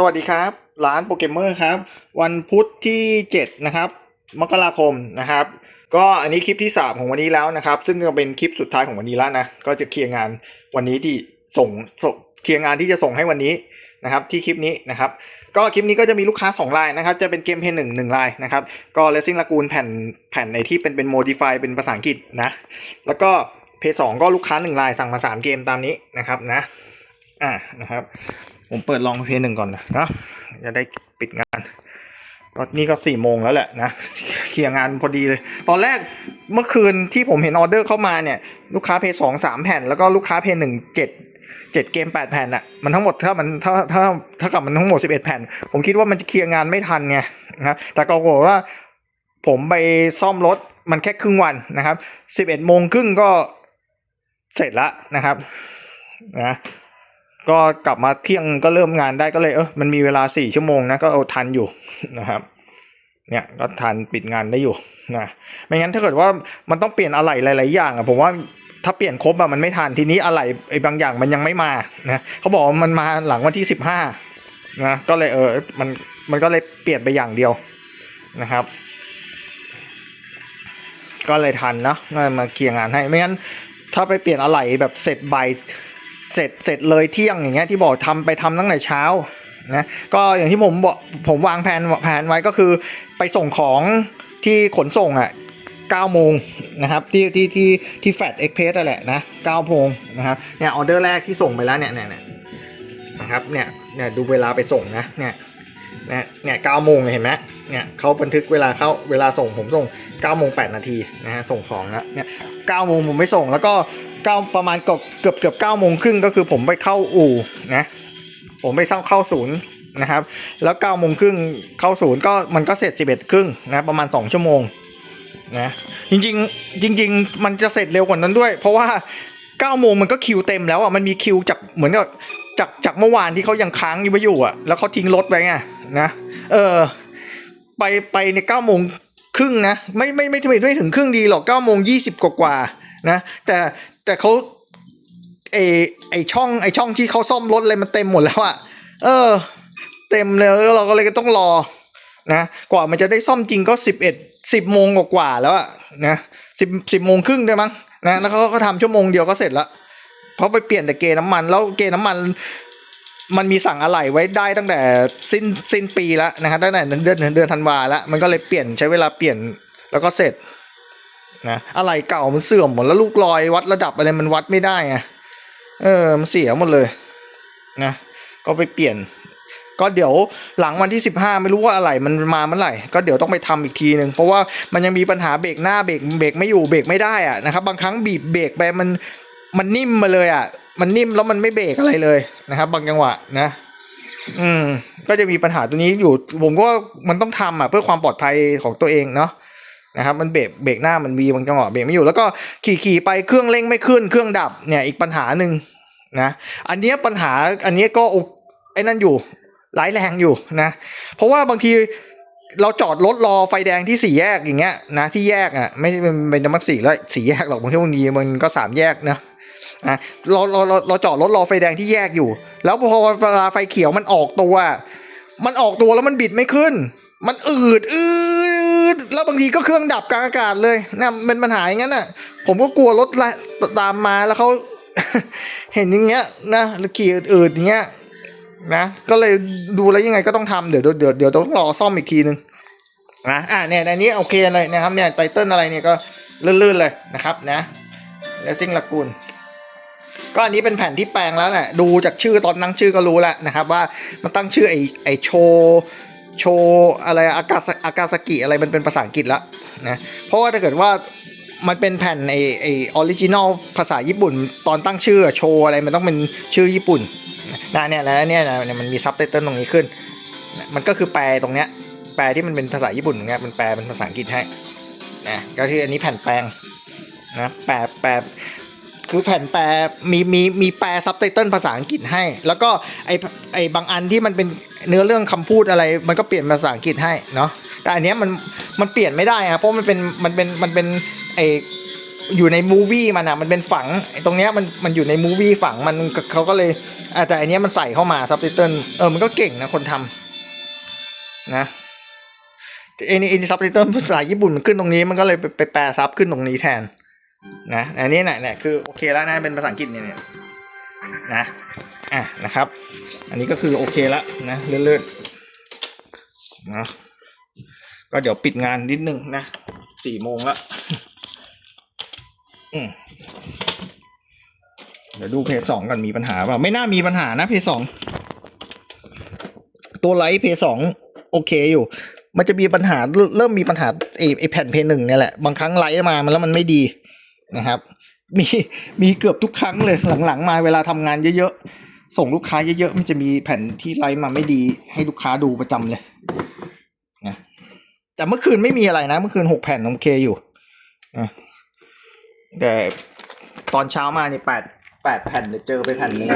สวัสดีครับร้านโปเกมเมอร์ครับ วันพุธที่ 7 นะครับ มกราคมนะครับ ก็อันนี้คลิปที่ 3 ของวันนี้แล้วนะครับ ซึ่งจะเป็นคลิปสุดท้ายของวันนี้แล้วนะ ก็จะเคลียร์งานวันนี้ที่ส่งส่งเคลียร์งานที่จะส่งให้วันนี้นะครับ ที่คลิปนี้นะครับ ก็คลิปนี้ก็จะมีลูกค้า 2 รายนะครับ จะเป็นเกมเพย์หนึ่งหนึ่งรายนะครับ ก็เลสซิ่งลากูนแผ่นแผ่นในที่เป็นเป็นโมดิฟายเป็นภาษาอังกฤษนะ แล้วก็เพย์สองก็ลูกค้าหนึ่งรายสั่งมา3เกมตามนี้นะครับนะ อ่านะครับ ผมเปิดลองเพย์หนึ่งก่อนนะนะจะได้ปิดงานก็นี่ก็สี่โมงแล้วแหละนะเคลียร์งานพอดีเลย ตอนแรกเมื่อคืนที่ผมเห็นออเดอร์เข้ามาเนี่ย ลูกค้าเพย์สองสามแผ่น แล้วก็ลูกค้าเพย์หนึ่งเจ็ดเจ็ดเกมแปดแผ่นอะมันทั้งหมดถ้ามันถ้าถ้าถ้ากับมันทั้งหมดสิบเอ็ดแผ่น ผมคิดว่ามันจะเคลียร์งานไม่ทันไงนะแต่ก็บอกว่าผมไปซ่อมรถมันแค่ครึ่งวันนะครับสิบเอ็ดโมงครึ่งก็เสร็จละนะครับนะ ก็กลับมาเที่ยงก็เริ่มงานได้ก็เลยเออมันมีเวลาสี่ชั่วโมงนะก็เอาทันอยู่นะครับเนี่ยก็ทันปิดงานได้อยู่นะไม่งั้นถ้าเกิดว่ามันต้องเปลี่ยนอะไรหลาย ๆ อย่างอะผมว่าถ้าเปลี่ยนครบอะมันไม่ทันทีนี้อะไรไอ้บางอย่างมันยังไม่มานะเขาบอกว่ามันมาหลังวันที่สิบห้านะก็เลยเออมันมันก็เลยเปลี่ยนไปอย่างเดียวนะครับ ก็เลยทันเนาะก็มาเคลียร์งานให้ไม่งั้นถ้าไปเปลี่ยนอะไรแบบเสร็จใบ เสร็จเสร็จเลยเที่ยงอย่างเงี้ยที่บอกทำไปทำตั้งแต่เช้านะก็อย่างที่ผมบอกผมวางแผนแผนไว้ก็คือไปส่งของที่ขนส่งอะ9โมงนะครับที่ที่ที่ที่แฟดเอ็กเพรสแหละนะ9โมงนะครับเนี่ยออเดอร์แรกที่ส่งไปแล้วเนี่ยเนี่ยนะครับเนี่ยเนี่ยดูเวลาไปส่งนะเนี่ย นี่ยเนี่ยเก้าโมงเห็นไหมเนี่ยเขาบันทึกเวลาเข้าเวลาส่งผมส่ง9โมง8นาทีนะฮะส่งของแล้วเนี่ย9โมงผมไม่ส่งแล้วก็เก้าประมาณเกือบเกือบเกือบเก้าโมงครึ่งก็คือผมไปเข้าอู่นะผมไปเข้าเข้าศูนย์นะครับ แล้วเก้าโมงครึ่งเข้าศูนย์ก็มันก็เสร็จสิบเอ็ดครึ่งนะประมาณสองชั่วโมงนะจริงๆจริง ๆ มันจะเสร็จเร็วกว่านั้นด้วย เพราะว่าเก้าโมงมันก็คิวเต็มแล้วอะมันมีคิวจากเหมือนกับ จากจากเมื่อวานที่เขายังค้างอยู่ไว้อยู่อะ แล้วเขาทิ้งรถไว้ไงนะเออ ไปไปในเก้าโมงครึ่งนะไม่ไม่ไม่ไม่ไม่ถึงครึ่งดีหรอกเก้าโมงยี่สิบกว่าๆนะแต่แต่เขาไอไอช่องไอช่องที่เขาซ่อมรถอะไรมันเต็มหมดแล้วอะเออ เต็มเลยแล้วเราก็เลยก็ต้องรอนะกว่ามันจะได้ซ่อมจริงก็สิบเอ็ดสิบโมงกว่าแล้วอะนะสิบสิบโมงครึ่งได้มั้งนะแล้วเขาก็ทำชั่วโมงเดียวก็เสร็จละ เพราะไปเปลี่ยนแต่เกน้ำมัน แล้วเกน้ำมัน มันมีสั่งอะไหล่ไว้ได้ตั้งแต่สิ้นสิ้นปีแล้วนะครับตั้งแต่เดือนเดือนธันวาแล้วมันก็เลยเปลี่ยนใช้เวลาเปลี่ยนแล้วก็เสร็จนะอะไหล่เก่ามันเสื่อมหมดแล้วลูกลอยวัดระดับอะไรมันวัดไม่ได้ไงเออมันเสียหมดเลยนะก็ไปเปลี่ยน ก็เดี๋ยวหลังวันที่สิบห้าไม่รู้ว่าอะไรมันมาเมื่อไหร่ก็เดี๋ยวต้องไปทำอีกทีหนึ่งเพราะว่ามันยังมีปัญหาเบรกหน้าเบรกเบรกไม่อยู่เบรกไม่ได้อะนะครับบางครั้งบีบเบรกไปมัน มันนิ่มมาเลยอะ มันนิ่มแล้วมันไม่เบรกอะไรเลยนะครับ บางจังหวะนะ อืม ก็จะมีปัญหาตัวนี้อยู่ ผมก็มันต้องทำอะ เพื่อความปลอดภัยของตัวเองเนาะนะครับมันเบรกเบรกหน้ามันมีบางจังหวะเบรกไม่อยู่แล้วก็ขี่ขี่ไปเครื่องเร่งไม่ขึ้น เครื่องดับเนี่ยอีกปัญหาหนึ่งนะอันเนี้ยปัญหาอันเนี้ยก็ไอ้นั่นอยู่ร้ายแรงอยู่นะ เพราะว่าบางทีเราจอดรถรอไฟแดงที่สี่แยกอย่างเงี้ยนะที่แยกอะไม่ใช่เป็นเป็นน้ำมันสี่แล้วสี่แยกหรอกบางทีบางทีมันก็สามแยกนะ นะเราเราเราเราจอดรถรอไฟแดงที่แยกอยู่ แล้วพอเวลาไฟเขียวมันออกตัว มันออกตัวแล้วมันบิดไม่ขึ้น มันอืดอืดแล้วบางทีก็เครื่องดับกลางอากาศเลยนะเป็นปัญหาอย่างนั้นน่ะ ผมก็กลัวรถละตามมาแล้วเขาเห็นอย่างเงี้ยนะแล้วขี่อืดอย่างเงี้ยนะก็เลยดูแล้วยังไงก็ต้องทำเดี๋ยวเดี๋ยวเดี๋ยวต้องรอซ่อมอีกทีนึงนะอ่าเนี่ยในนี้โอเคเลยนะครับเนี่ยไตเติ้ลอะไรเนี่ยก็ลื่นๆเลยนะครับนะแล้วซิงละกูล ก็อันนี้เป็นแผ่นที่แปลงแล้วแหละดูจากชื่อตอนตั้งชื่อก็รู้แล้วนะครับ ว่ามันตั้งชื่อไอไอโชโชอะไรอากาศอากาสกิอะไรมันเป็นภาษาอังกฤษแล้วนะเพราะว่าถ้าเกิดว่ามันเป็นแผ่นไอไอออริจินอลภาษาญี่ปุ่น ตอนตั้งชื่อโชอะไรมันต้องเป็นชื่อญี่ปุ่นนะเนี่ยแล้วเนี่ยนะเนี่ยมันมีซับไตเติลตรงนี้ขึ้นนะมันก็คือแปลตรงเนี้ยแปลที่มันเป็นภาษาญี่ปุ่นตรงเนี้ยมันแปลเป็นภาษาอังกฤษให้นะก็คืออันนี้แผ่นแปลงนะแปลแปล คือแผ่นแปลมีมีมีแปลซับไตเติลภาษาอังกฤษให้ แล้วก็ไอไอบางอันที่มันเป็นเนื้อเรื่องคำพูดอะไร มันก็เปลี่ยนภาษาอังกฤษให้เนาะแต่อันเนี้ยมันมันเปลี่ยนไม่ได้ครับเพราะมันเป็นมันเป็นมันเป็นไออยู่ในมูวี่มันอะมันเป็นฝังตรงเนี้ยมันมันอยู่ในมูวี่ฝังมันเขาก็เลยแต่อันเนี้ยมันใส่เข้ามาซับไตเติลเออมันก็เก่งนะคนทำนะไอ้นี่ไอซับไตเติลภาษาญี่ปุ่นมันขึ้นตรงนี้มันก็เลยไปแปลซับขึ้นตรงนี้แทน นะอันนี้เนี่ยเนี่ยคือโอเคแล้วนะเป็นภาษาอังกฤษเนี่ยนะอะนะครับ อันนี้ก็คือโอเคแล้วนะเลื่อนๆนะก็เดี๋ยวปิดงานนิดนึงนะสี่โมงแล้วเดี๋ยวดูเพจสองกันมีปัญหาเปล่าไม่น่ามีปัญหานะเพจสองตัวไลท์เพจสองโอเคอยู่ มันจะมีปัญหาเริ่มมีปัญหาไอไอแผ่นเพจหนึ่งเนี่ยแหละ บางครั้งไลท์มามันแล้วมันไม่ดี นะครับ มีมีเกือบทุกครั้งเลยหลังๆมาเวลาทำงานเยอะๆส่งลูกค้าเยอะๆมันจะมีแผ่นที่ไลฟ์มาไม่ดีให้ลูกค้าดูประจำเลยนะแต่เมื่อคืนไม่มีอะไรนะ เมื่อคืนหกแผ่นโอเคอยู่นะแต่ตอนเช้ามานี่แปดแปดแผ่นเดี๋ยวเจอไปแผ่นหนึง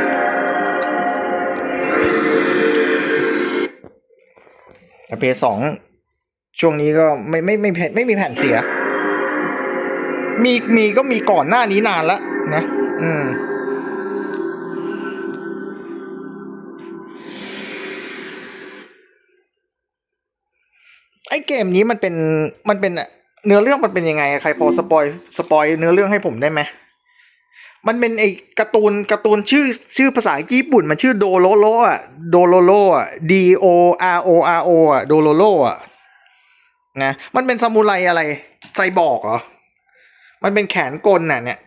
แต่เพสองช่วงนี้ก็ไม่ไม่ไม่ไม่ไม่มีแผ่นเสีย มีมีก็มีก่อนหน้านี้นานแล้วนะ อืมไอ้เกมนี้มันเป็นมันเป็นเนื้อเรื่องมันเป็นยังไงใครพอสปอยสปอยเนื้อเรื่องให้ผมได้ไหมมันเป็นไอ้การ์ตูนการ์ตูนชื่อชื่อภาษาญี่ปุ่น มันชื่อโดโลโลอะโดโลโลอะ D O R O R O อะโดโลโลอะนะมันเป็นซามูไรอะไรไซบอร์กเหรอ มันเป็นแขนกลน่ะ เนี่ย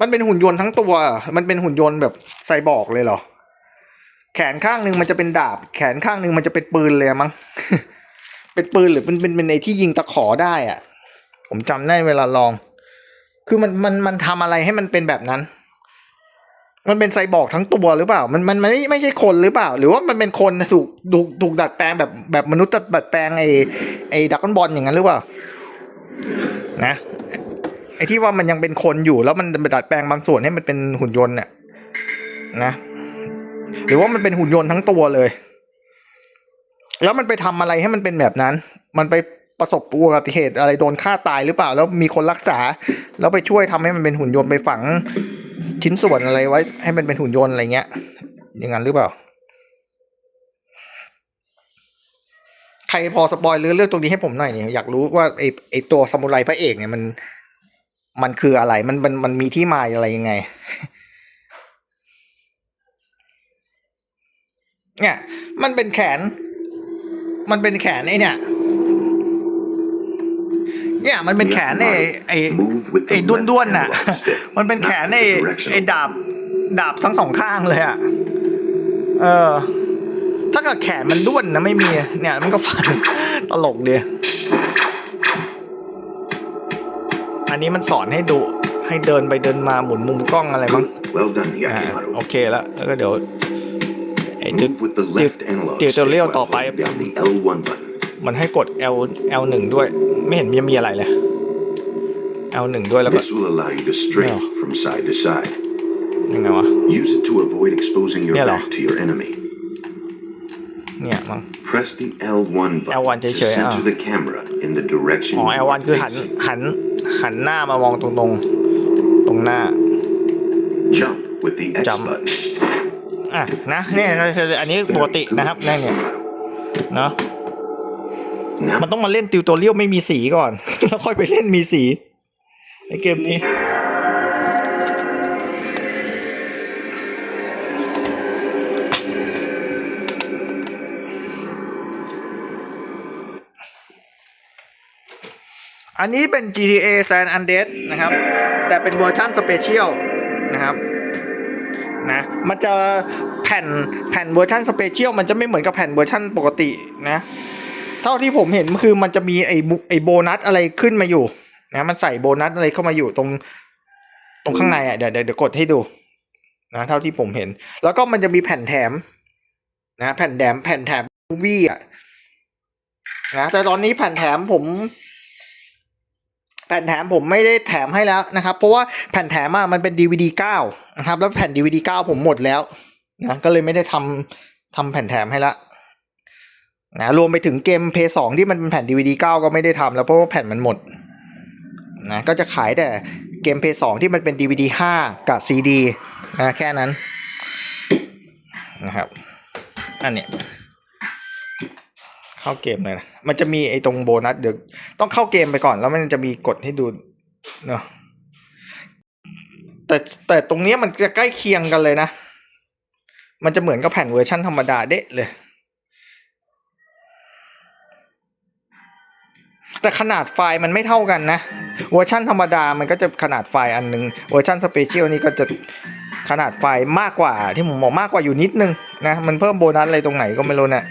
มันเป็นหุ่นยนต์ทั้งตัว มันเป็นหุ่นยนต์แบบไซบอร์กเลยเหรอ แขนข้างหนึ่งมันจะเป็นดาบ แขนข้างหนึ่งมันจะเป็นปืนเลยมั้ง เป็นปืนหรือเป็นเป็นเป็นไอที่ยิงตะขอได้อะ ผมจำได้เวลาลอง คือมันมันมันทำอะไรให้มันเป็นแบบนั้น มันเป็นไซบอร์กทั้งตัวหรือเปล่ามันมันมันไม่ไม่ใช่คนหรือเปล่า หรือว่ามันเป็นคนถูกถูกถูกดัดแปลงแบบแบบมนุษย์ดัดแปลงไอไอดักกอนบอลอย่างนั้นหรือเปล่า นะไอ้ที่ว่ามันยังเป็นคนอยู่แล้วมันไปดัดแปลงบางส่วนให้มันเป็นหุ่นยนต์น่ะนะหรือว่ามันเป็นหุ่นยนต์ทั้งตัวเลย แล้วมันไปทำอะไรให้มันเป็นแบบนั้น มันไปประสบอุบัติเหตุอะไรโดนฆ่าตายหรือเปล่า แล้วมีคนรักษา แล้วไปช่วยทำให้มันเป็นหุ่นยนต์ไปฝังชิ้นส่วนอะไรไว้ ให้มันเป็นหุ่นยนต์อะไรเงี้ย อย่างนั้นหรือเปล่า ใครพอสปอยเรื่องเรื่องตรงนี้ให้ผมหน่อยเนี่ยอยากรู้ว่าไอไอตัวซามูไรพระเอกเนี่ยมัน มันคืออะไรมันมันมันมีที่มาอะไรยังไง เนี่ย มันเป็นแขน มันเป็นแขนไอเนี่ยเนี่ยมันเป็นแขนไอไอไอด้วนด้วนน่ะ มันเป็นแขนไอไอดาบ ดาบทั้งสองข้างเลยอะ เออ ถ้าเกิดแขนมันด้วนนะไม่มีเนี่ยมันก็ฟันตลกดีอันนี้มันสอนให้ดูให้เดินไปเดินมาหมุนมุมกล้องอะไรมั้ง Well done, อ่า Yakimaru. โอเคแล้วแล้วก็เดี๋ยวไอ้จุด Move with the left analog ติวตัวเลี้ยว stick ต่อ while ไป holding down the L1 button. มันให้กด L L หนึ่งด้วย ไม่เห็นจะมีอะไรเลย L หนึ่งด้วยแล้วก็ This will allow you to strafe Yeah. from side to side. ยังไงวะ Use it to avoid exposing your Yeah, เนี่ยมั้ง Press the L1 button L1 to เฉยๆ center อะ the camera in the direction อ๋อ you L1 are คือหัน facing. หัน หันหน้ามามองตรงตรงๆตรงหน้า Jump with the X Jump. button. อะนะเนี่ยอันนี้ปกตินะครับนั่นเนี่ยเนาะ Now มันต้องมาเล่นติวตัวเลี้ยวไม่มีสีก่อน แล้วค่อยไปเล่นมีสีในเกมนี้ อันนี้เป็น GTA San Andreas นะครับ แต่เป็นเวอร์ชันสเปเชียลนะครับนะมันจะแผ่นแผ่นเวอร์ชันสเปเชียลมันจะไม่เหมือนกับแผ่นเวอร์ชันปกตินะ เท่าที่ผมเห็นคือมันจะมีไอ้ไอ้โบนัสอะไรขึ้นมาอยู่นะมันใส่โบนัสอะไรเข้ามาอยู่ตรงตรงข้างในอะเดี๋ยวเดี๋ยวเดี๋ยวกดให้ดูนะเท่าที่ผมเห็น แล้วก็มันจะมีแผ่นแถมนะแผ่นแถมแผ่นแถมมูวี่อะนะแต่ตอนนี้แผ่นแถมผม แผ่นแถมผมไม่ได้แถมให้แล้วนะครับ เพราะว่าแผ่นแถมอะมันเป็น DVD 9นะครับ แล้วแผ่น DVD 9 ผมหมดแล้วนะก็เลยไม่ได้ทำทำแผ่นแถมให้ละนะรวมไปถึงเกม p 2ที่มันเป็นแผ่น DVD 9 ก็ไม่ได้ทำแล้วเพราะว่าแผ่นมันหมดนะก็จะขายแต่เกมเพย์สองที่มันเป็น DVD 5 กับ CD นะแค่นั้นนะครับอันเนี้ย เข้าเกมเลยนะ มันจะมีไอ้ตรงโบนัสเดี๋ยวต้องเข้าเกมไปก่อน แล้วมันจะมีกดให้ดูเนาะแต่แต่ตรงเนี้ยมันจะใกล้เคียงกันเลยนะ มันจะเหมือนกับแผ่นเวอร์ชันธรรมดาเด๊ะเลย แต่ขนาดไฟล์มันไม่เท่ากันนะ เวอร์ชันธรรมดามันก็จะขนาดไฟล์อันหนึงเวอร์ชันสเปเชียลนี่ก็จะขนาดไฟล์มากกว่าที่ผมบอกมากกว่าอยู่นิดนึงนะ มันเพิ่มโบนัสอะไรตรงไหนก็ไม่รู้นะนะ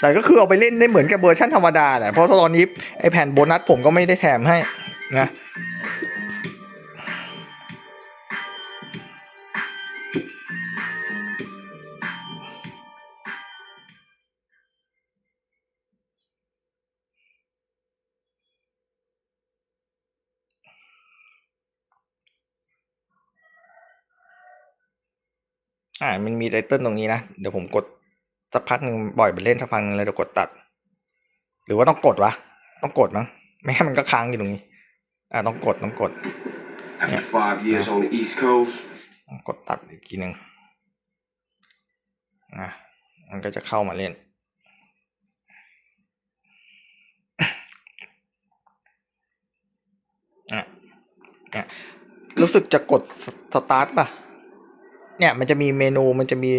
แต่ก็คือเอาไปเล่นได้เหมือนกับเวอร์ชันธรรมดาแหละเพราะตอนนี้ไอแผ่นโบนัสผมก็ไม่ได้แถมให้นะอ่ามันมีไตเติ้ลตรงนี้นะ เดี๋ยวผมกด สักพักหนึ่งบ่อยไปเล่นสักพักหนึงเลยเดี๋ยวกดตัด หรือว่าต้องกดวะ ต้องกดมั้งไม่งั้นมันก็ค้างอยู่ตรงนี้ อ่าต้องกดต้องกด After five years on the East Coast, ต้องกดตัดอีกทีหนึ่งนะมันก็จะเข้ามาเล่นอะเนี่ยรู้สึกจะกดสตาร์ทป่ะ เนี่ยมันจะมีเมนูมันจะมี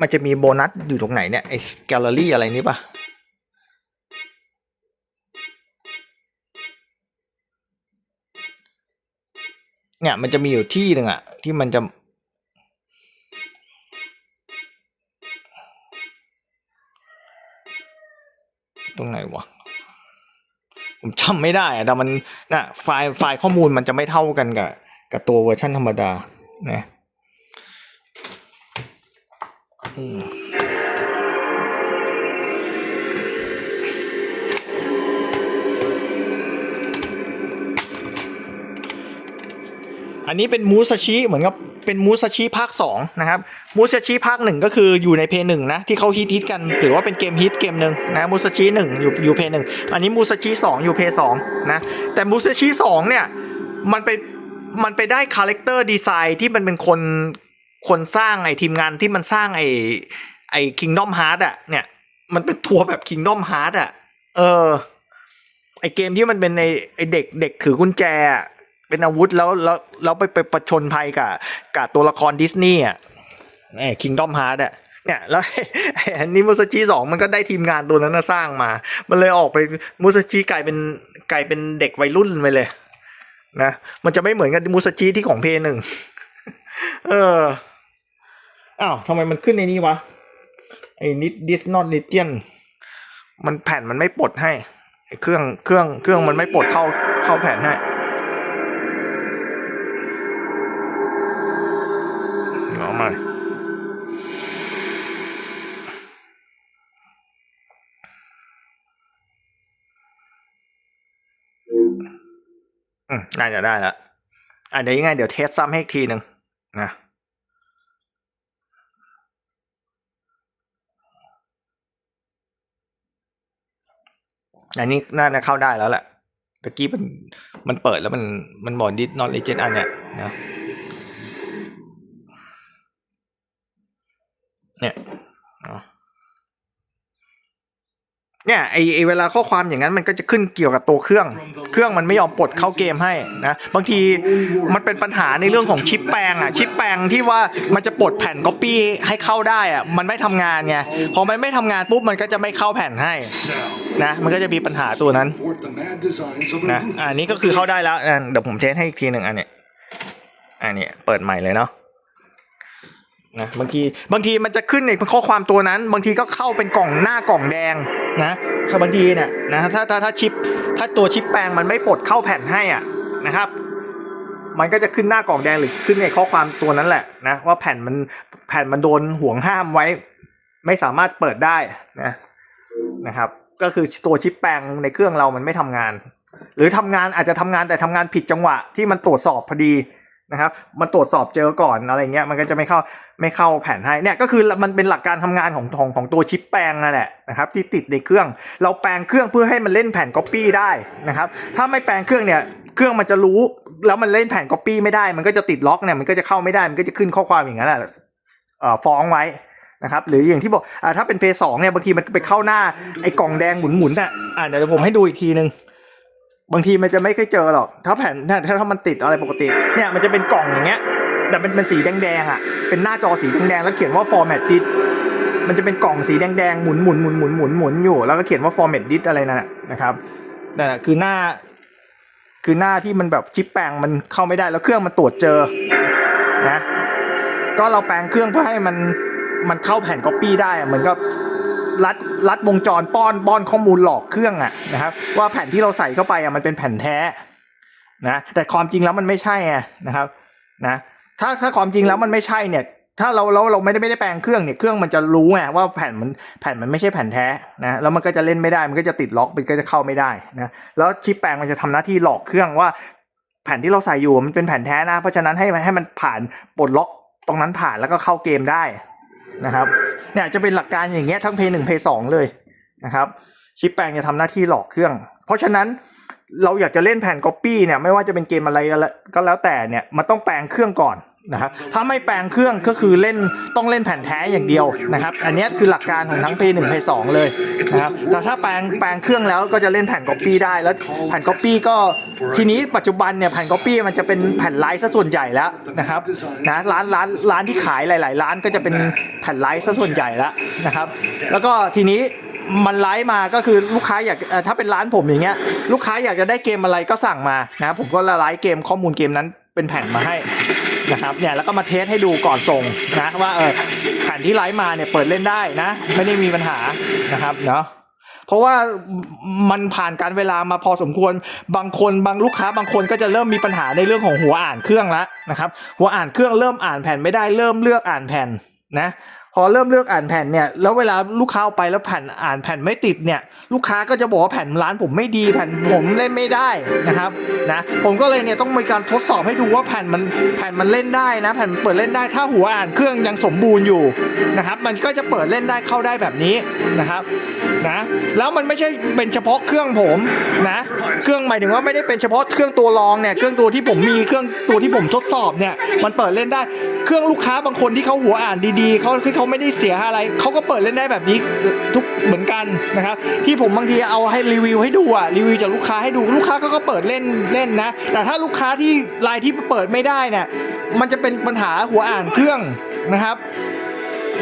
มันจะมีโบนัสอยู่ตรงไหนเนี่ยไอ้แกลเลอรี่อะไรนี้ป่ะเนี่ยมันจะมีอยู่ที่หนึ่งอะที่มันจะตรงไหนวะผมจำไม่ได้อะแต่มันนะไฟล์ไฟล์ข้อมูลมันจะไม่เท่ากันกับกับตัวเวอร์ชันธรรมดานะ อันนี้เป็นมูซาชิเหมือนกับเป็นมูซาชิภาคสองนะครับ มูซาชิภาคหนึ่งก็คืออยู่ในเพย์หนึ่งนะ ที่เขาฮิตฮิตกันถือว่าเป็นเกมฮิตเกมหนึ่งนะมูซาชิหนึ่งอยู่อยู่เพย์หนึ่งอันนี้มูซาชิสองอยู่เพย์สองนะ แต่มูซาชิสองเนี่ย มันไปมันไปได้คาแรคเตอร์ดีไซน์ที่มันเป็นคน คนสร้างไอ้ทีมงานที่มันสร้างไอ้ไอ้คิงดอมฮาร์ดอะเนี่ย มันเป็นทัวร์แบบคิงดอมฮาร์ดอะเออ ไอเกมที่มันเป็นไอไอเด็กเด็กถือกุญแจ เป็นอาวุธแล้วแล้วแล้วไปไปประชนภัยกับกับตัวละครดิสนีย์อะไอคิงดอมฮาร์ดอะเนี่ยแล้วอันนี้มูซาชิสองมันก็ได้ทีมงานตัวนั้นสร้างมา มันเลยออกไปมูซาชิกลายเป็นกลายเป็นเด็กวัยรุ่นไปเลย นะ มันจะไม่เหมือนกับมูซาชิที่ของเพย์หนึ่งเออ อ้าวทำไมมันขึ้นในนี้วะ ไอ้นิดดิสนอตนิเจียนมันแผ่นมันไม่ปลดให้ เครื่องเครื่องเครื่องมันไม่ปลดเข้าเข้าแผ่นให้เอามาอืมน่าจะได้ล้วอะเดี๋ยวยังไงเดี๋ยวเทสซ้ำให้อีกทีหนึ่งนะ อันนี้น่าจะเข้าได้แล้วแหละตะกี้มันมันเปิดแล้วมันมันบอกดิสนอตเลเจนอันเนี้ยนะเนี่ย เนี่ยไอไอเวลาข้อความอย่างนั้นมันก็จะขึ้นเกี่ยวกับตัวเครื่อง เครื่องมันไม่ยอมปลดเข้าเกมให้นะบางทีมันเป็นปัญหาในเรื่องของชิปแปลงอะชิปแปลงที่ว่ามันจะปลดแผ่นก๊อปปี้ให้เข้าได้อะมันไม่ทำงานไงพอมันไม่ทำงานปุ๊บมันก็จะไม่เข้าแผ่นให้นะมันก็จะมีปัญหาตัวนั้นนะอันนี้ก็คือเข้าได้แล้วเดี๋ยวผมเทสให้อีกทีหนึ่งอันเนี้ยอันเนี้ยเปิดใหม่เลยเนาะ นะบางทีบางทีมันจะขึ้นในข้อความตัวนั้น บางทีก็เข้าเป็นกล่องหน้ากล่องแดงนะคือบางทีเนี่ยนะถ้าถ้าถ้าชิป ถ้าตัวชิปแปลงมันไม่ปลดเข้าแผ่นให้อะนะครับ มันก็จะขึ้นหน้ากล่องแดงหรือขึ้นในข้อความตัวนั้นแหละนะว่าแผ่นมันแผ่นมันโดนห่วงห้ามไว้ ไม่สามารถเปิดได้นะนะครับ ก็คือตัวชิปแปลงในเครื่องเรามันไม่ทำงาน หรือทำงานอาจจะทำงานแต่ทำงานผิดจังหวะที่มันตรวจสอบพอดี นะครับมันตรวจสอบเจอก่อนอะไรเงี้ยมันก็จะไม่เข้าไม่เข้าแผ่นให้เนี่ยก็คือมันเป็นหลักการทำงานของของของตัวชิปแปลงนั่นแหละนะครับที่ติดในเครื่อง เราแปลงเครื่องเพื่อให้มันเล่นแผ่นก๊อปปี้ได้นะครับถ้าไม่แปลงเครื่องเนี่ยเครื่องมันจะรู้แล้วมันเล่นแผ่นก๊อปปี้ไม่ได้ มันก็จะติดล็อกเนี่ยมันก็จะเข้าไม่ได้มันก็จะขึ้นข้อความอย่างนั้นแหละเอ่อฟ้องไว้นะครับหรืออย่างที่บอกอ่าถ้าเป็นเพย์สองเนี่ยบางทีมันไปเข้าหน้าไอ้กล่องแดงหมุนๆน่ะอ่าเดี๋ยวผมให้ดูอีกทีนึง บางทีมันจะไม่เคยเจอหรอก ถ้าแผ่นถ้าถ้ามันติดอะไรปกติ เนี่ยมันจะเป็นกล่องอย่างเงี้ย แต่เป็นเป็นสีแดงๆอะ เป็นหน้าจอสีแดงๆแล้วเขียนว่า format dit มันจะเป็นกล่องสีแดงๆหมุนหมุนหมุนหมุนหมุนหมุนอยู่ แล้วก็เขียนว่า format dit อะไรนั่นนะนะครับนั่นแหละคือหน้า คือหน้าที่มันแบบชิปแปลงมันเข้าไม่ได้แล้วเครื่องมันตรวจเจอนะ ก็เราแปลงเครื่องเพื่อให้มันมันเข้าแผ่นก๊อปปี้ได้อะเหมือนกับ รัดรัดวงจรป้อนป้อนข้อมูลหลอกเครื่องอะนะครับ ว่าแผ่นที่เราใส่เข้าไปอะมันเป็นแผ่นแท้นะแต่ความจริงแล้วมันไม่ใช่ไงนะครับนะถ้าถ้าความจริงแล้วมันไม่ใช่เนี่ย ถ้าเราเราเราไม่ได้ไม่ได้แปลงเครื่องเนี่ยเครื่องมันจะรู้ไงว่าแผ่นมันแผ่นมันไม่ใช่แผ่นแท้นะแล้วมันก็จะเล่นไม่ได้มันก็จะติดล็อกมันก็จะเข้าไม่ได้นะแล้วชิปแปลงมันจะทำหน้าที่หลอกเครื่องว่า แผ่นที่เราใส่อยู่มันเป็นแผ่นแท้นะ เพราะฉะนั้นให้ให้มันผ่านปลดล็อกตรงนั้นผ่านแล้วก็เข้าเกมได้ นะครับ เนี่ยจะเป็นหลักการอย่างเงี้ยทั้งเพย์หนึ่งเพย์สองเลยนะครับ ชิปแปลงจะทำหน้าที่หลอกเครื่อง เพราะฉะนั้นเราอยากจะเล่นแผ่นก๊อปปี้เนี่ยไม่ว่าจะเป็นเกมอะไรก็แล้วแต่เนี่ยมันต้องแปลงเครื่องก่อน นะครับถ้าไม่แปลงเครื่องก็คือเล่นต้องเล่นแผ่นแท้อย่างเดียวนะครับ อันนี้คือหลักการของทั้งเพย์หนึ่งเพย์สองเลยนะครับแต่ถ้าแปลงแปลงเครื่องแล้วก็จะเล่นแผ่นก๊อปปี้ได้แล้วแผ่นก๊อปปี้ก็ทีนี้ปัจจุบันเนี่ยแผ่นก๊อปปี้มันจะเป็นแผ่นไลท์ซะส่วนใหญ่แล้วนะครับนะร้านร้านร้านที่ขายหลาย ๆ ร้านก็จะเป็นแผ่นไลท์ซะส่วนใหญ่แล้วนะครับ แล้วก็ทีนี้มันไลฟ์มาก็คือลูกค้าอยากถ้าเป็นร้านผมอย่างเงี้ยลูกค้าอยากจะได้เกมอะไรก็สั่งมานะผมก็ละไลฟ์เกมข้อมูลเกมนั้นเป็นแผ่นมาให้ นะครับเนี่ยแล้วก็มาเทสให้ดูก่อนส่งนะว่าเออแผ่นที่ไลฟ์มาเนี่ยเปิดเล่นได้นะ ไม่ได้มีปัญหานะครับเนาะเพราะว่ามันผ่านการเวลามาพอสมควรบางคนบางลูกค้าบางคนก็จะเริ่มมีปัญหาในเรื่องของหัวอ่านเครื่องแล้วนะครับ หัวอ่านเครื่องเริ่มอ่านแผ่นไม่ได้เริ่มเลือกอ่านแผ่นนะ พอเริ่มเลือกอ่านแผ่นเนี่ยแล้วเวลาลูกค้าเอาไปแล้วแผ่นอ่านแผ่นไม่ติดเนี่ยลูกค้าก็จะบอกว่าแผ่นร้านผมไม่ดีแผ่นผมเล่นไม่ได้นะครับนะผมก็เลยเนี่ยต้องมีการทดสอบให้ดูว่าแผ่นมันแผ่นมันเล่นได้นะ แผ่นเปิดเล่นได้ถ้าหัวอ่านเครื่องยังสมบูรณ์อยู่นะครับมันก็จะเปิดเล่นได้เข้าได้แบบนี้นะครับนะแล้วมันไม่ใช่เป็นเฉพาะเครื่องผมนะเครื่องหมายถึงว่าไม่ได้เป็นเฉพาะเครื่องตัวรองเนี่ยเครื่องตัวที่ผมมีเครื่องตัวที่ผมทดสอบเนี่ยมันเปิดเล่นได้เครื่องลูกค้าบางคนที่เขาหัวอ่านดีๆเขาที่เขาไม่ได้เสียอะไร เขาก็เปิดเล่นได้แบบนี้ทุกเหมือนกันนะครับ ที่ผมบางทีเอาให้รีวิวให้ดูอะรีวิวจากลูกค้าให้ดูลูกค้าเขาก็เปิดเล่นเล่นนะ แต่ถ้าลูกค้าที่รายที่เปิดไม่ได้เนี่ยมันจะเป็นปัญหาหัวอ่านเครื่องนะครับ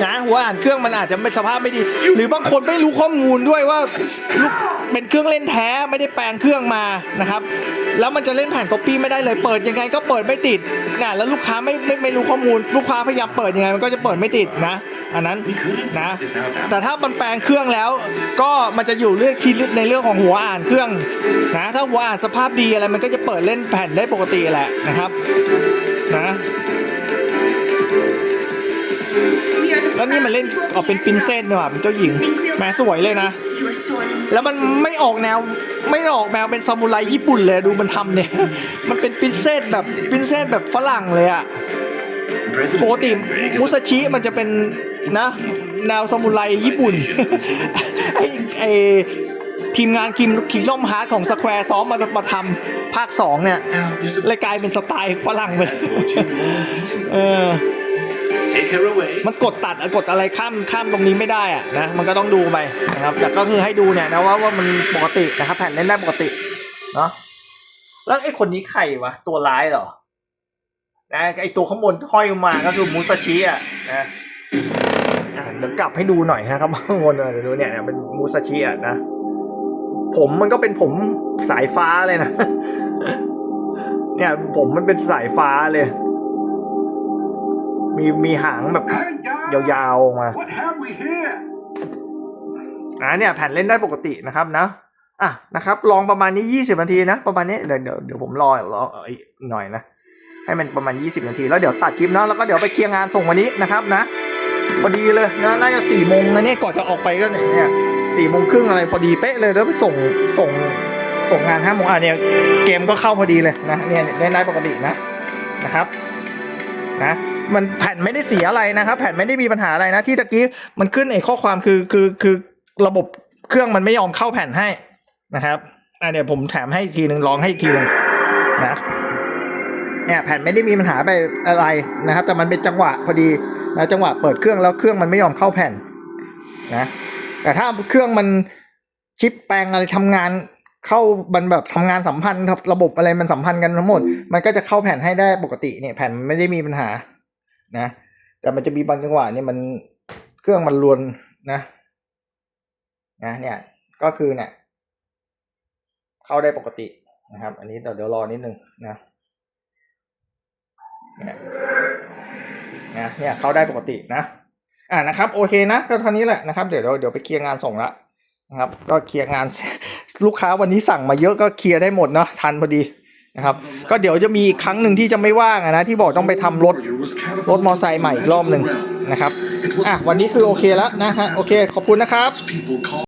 นะหัวอ่านเครื่องมันอาจจะไม่สภาพไม่ดี หรือบางคนไม่รู้ข้อมูลด้วยว่าลูกเป็นเครื่องเล่นแท้ไม่ได้แปลงเครื่องมานะครับ แล้วมันจะเล่นแผ่นก๊อปปี้ไม่ได้เลยเปิดยังไงก็เปิดไม่ติดนะแล้วลูกค้าไม่ไม่ไม่รู้ข้อมูล ลูกค้าพยายามเปิดยังไงมันก็จะเปิดไม่ติดนะ อันนั้นนะแต่ถ้ามันแปลงเครื่องแล้วก็มันจะอยู่เรื่องที่ในเรื่องของหัวอ่านเครื่องนะถ้าหัวอ่านสภาพดีอะไรมันก็จะเปิดเล่นแผ่นได้ปกติแหละนะครับนะ แล้วนี่มันเล่นออกเป็นปรินเซสเนี่ยว่ะเป็นเจ้าหญิงแหมสวยเลยนะ แล้วมันไม่ออกแนวไม่ออกแนวเป็นซามูไรญี่ปุ่นเลยดูมันทำเนี่ย มันเป็นปรินเซสแบบปรินเซสแบบฝรั่งเลยอะปกติมุสชิมันจะเป็นนะแนวซามูไรญี่ปุ่นไอไอทีมงานคิมคิงล่อมฮาร์ดของสแควร์ซ้อมมามาทำภาคสองเนี่ยเลยกลายเป็นสไตล์ฝรั่งไปเลยเออ Take her away. มันกดตัดอะกดอะไรข้ามข้ามตรงนี้ไม่ได้อะนะมันก็ต้องดูไปนะครับแต่ก็คือให้ดูเนี่ยนะว่าว่ามันปกตินะครับแผ่นเล่นได้ปกติเนาะแล้วไอ้คนนี้ใครวะตัวร้ายเหรอนะไอ้ตัวข้างบนห้อยลงมาก็คือมูซาชิอะนะเดี๋ยวกลับให้ดูหน่อยนะครับข้างบนเดี๋ยวดูเนี่ยเนี่ยเป็นมูซาชิอะนะผมมันก็เป็นผมสายฟ้าเลยนะ เนี่ยผมมันเป็นสายฟ้าเลย มีมีหางแบบยาวๆออกมา What have we here? อ่าเนี่ยแผ่นเล่นได้ปกตินะครับนะอะนะครับ ลองประมาณนี้ยี่สิบนาทีนะ ประมาณนี้เดี๋ยวเดี๋ยวเดี๋ยวผมรอรออีกหน่อยนะ ให้มันประมาณยี่สิบนาที แล้วเดี๋ยวตัดคลิปนะแล้วก็เดี๋ยวไปเคลียร์งานส่งวันนี้นะครับนะพอดีเลยนะน่าจะสี่โมงนะเนี่ยก่อนจะออกไปก็เนี่ยสี่โมงครึ่งอะไรพอดีเป๊ะเลยแล้วไปส่งส่งส่งงานห้าโมงอะเนี่ยเกมก็เข้าพอดีเลยนะเนี่ยเล่นได้ปกตินะนะครับนะ มันแผ่นไม่ได้เสียอะไรนะครับ แผ่นไม่ได้มีปัญหาอะไรนะที่ตะกี้มันขึ้นไอ้ข้อความคือคือคือระบบเครื่องมันไม่ยอมเข้าแผ่นให้นะครับอะเดี๋ยวผมแถมให้อีกทีหนึ่งลองให้อีกทีหนึ่งนะเนี่ยแผ่นไม่ได้มีปัญหาไปอะไรนะครับ แต่มันเป็นจังหวะพอดีนะจังหวะเปิดเครื่องแล้วเครื่องมันไม่ยอมเข้าแผ่นนะแต่ถ้าเครื่องมันชิปแปลงอะไรทำงานเข้ามันแบบทำงานสัมพันธ์ครับระบบอะไรมันสัมพันธ์กันทั้งหมด มันก็จะเข้าแผ่นให้ได้ปกติเนี่ยแผ่นไม่ได้มีปัญหา นะ แต่มันจะมีบางจังหวะเนี่ยมันเครื่องมันรวนนะนะเนี่ยก็คือเนี่ยเข้าได้ปกตินะครับ อันนี้เดี๋ยวเดี๋ยวรอนิดนึงนะเนี่ยนะเนี่ยเข้าได้ปกตินะอ่านะครับโอเคนะก็เท่านี้แหละนะครับเดี๋ยวเราเดี๋ยวไปเคลียร์งานส่งละนะครับ ก็เคลียร์งานลูกค้าวันนี้สั่งมาเยอะก็เคลียร์ได้หมดเนาะทันพอดี นะครับ ก็เดี๋ยวจะมีครั้งหนึ่งที่จะไม่ว่างนะที่บอกต้องไปทำรถรถมอไซค์ใหม่อีกรอบหนึ่งนะครับอะวันนี้คือโอเคแล้วนะฮะโอเคขอบคุณนะครับ